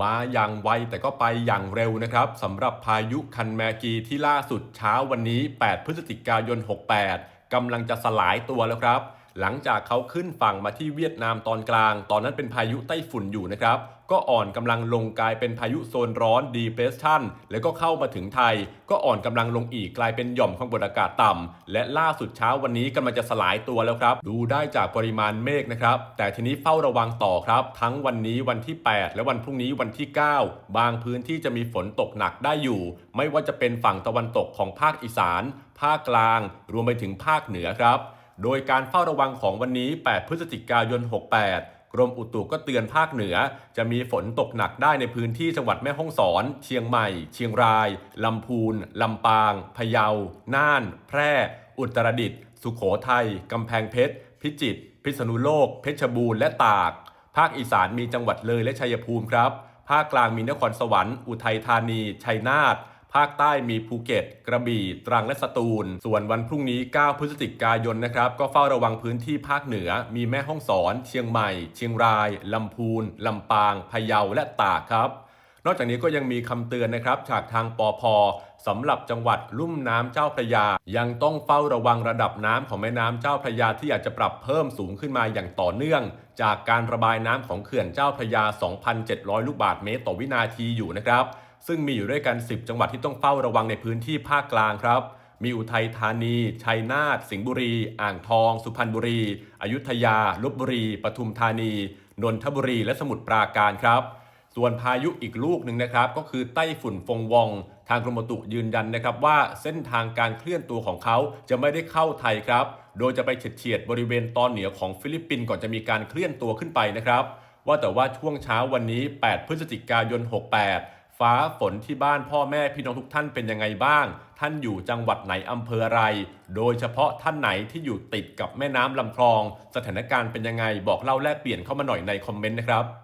มาอย่างไวแต่ก็ไปอย่างเร็วนะครับสำหรับพายุคันแมกีที่ล่าสุดเช้าวันนี้ 8 พฤศจิกายน 68กำลังจะสลายตัวแล้วครับ หลังจากเขาขึ้นฝั่งมาที่เวียดนามตอนกลาง ตอนนั้นเป็นพายุไต้ฝุ่นอยู่นะครับ ก็อ่อนกำลังลงกลายเป็นพายุโซนร้อนดีเพรสชันแล้วก็เข้ามาถึงไทย ก็อ่อนกำลังลงอีกกลายเป็นหย่อมความกดอากาศต่ำและล่าสุดเช้าวันนี้กำลังจะสลายตัวแล้วครับ ดูได้จากปริมาณเมฆนะครับ แต่ทีนี้เฝ้าระวังต่อครับ ทั้งวันนี้วันที่ 8 และวันพรุ่งนี้วันที่ 9 บางพื้นที่จะมีฝนตกหนักได้อยู่ ไม่ว่าจะเป็นฝั่งตะวันตกของภาคอีสาน ภาคกลาง รวมไปถึงภาคเหนือครับ โดยการเฝ้าระวังของวันนี้ 8 พฤศจิกายน 68 กรมอุตุก็เตือนภาคเหนือ จะมีฝนตกหนักได้ในพื้นที่จังหวัดแม่ฮ่องสอน เชียงใหม่ เชียงราย ลำพูน ลำปาง พะเยา น่าน แพร่ อุตรดิตถ์ สุโขทัย กำแพงเพชร พิจิตร พิษณุโลก เพชรบูรณ์ และตาก ภาคอีสานมีจังหวัดเลยและชัยภูมิครับ ภาคกลางมีนครสวรรค์ อุทัยธานี ชัยนาท ภาคใต้มีภูเก็ต กระบี่ตรังและสตูล ส่วนวันพรุ่งนี้ 9 พฤศจิกายนนะครับ ก็เฝ้าระวังพื้นที่ภาคเหนือ มีแม่ฮ่องสอน เชียงใหม่ เชียงราย ลำพูน ลำปาง พะเยา และตากครับ นอกจากนี้ก็ยังมีคำเตือนนะครับจากทางปอพสำหรับจังหวัดลุ่มน้ำเจ้าพระยา ยังต้องเฝ้าระวังระดับน้ำของแม่น้ำเจ้าพระยาที่อาจจะปรับเพิ่มสูงขึ้นมาอย่างต่อเนื่อง จากการระบายน้ำของเขื่อนเจ้าพระยา 2,700 ลูกบาศก์เมตรต่อวินาทีอยู่นะครับ ซึ่งมีอยู่ด้วยกัน 10 จังหวัดที่ต้องเฝ้าระวังในพื้นที่ภาคกลางครับ มีอุทัยธานี ชัยนาท สิงห์บุรี อ่างทอง สุพรรณบุรี อยุธยา ลบบุรี ปทุมธานี นนทบุรี และสมุทรปราการครับ ส่วนพายุอีกลูกหนึ่งนะครับ ก็คือไต้ฝุ่นฟงวอง ทางกรมอุตุยืนยันนะครับว่าเส้นทางการเคลื่อนตัวของเขาจะไม่ได้เข้าไทยครับ โดยจะไปเฉียดๆบริเวณตอนเหนือของฟิลิปปินส์ก่อนจะมีการเคลื่อนตัวขึ้นไปนะครับว่าแต่ว่าช่วงเช้าวันนี้ 8 พฤศจิกายน 68 ฟ้าฝนที่บ้านพ่อแม่พี่น้องทุกท่านเป็นยังไงบ้าง ท่านอยู่จังหวัดไหนอำเภออะไร โดยเฉพาะท่านไหนที่อยู่ติดกับแม่น้ำลำคลอง สถานการณ์เป็นยังไงบอกเล่าแลกเปลี่ยนเข้ามาหน่อยในคอมเมนต์นะครับ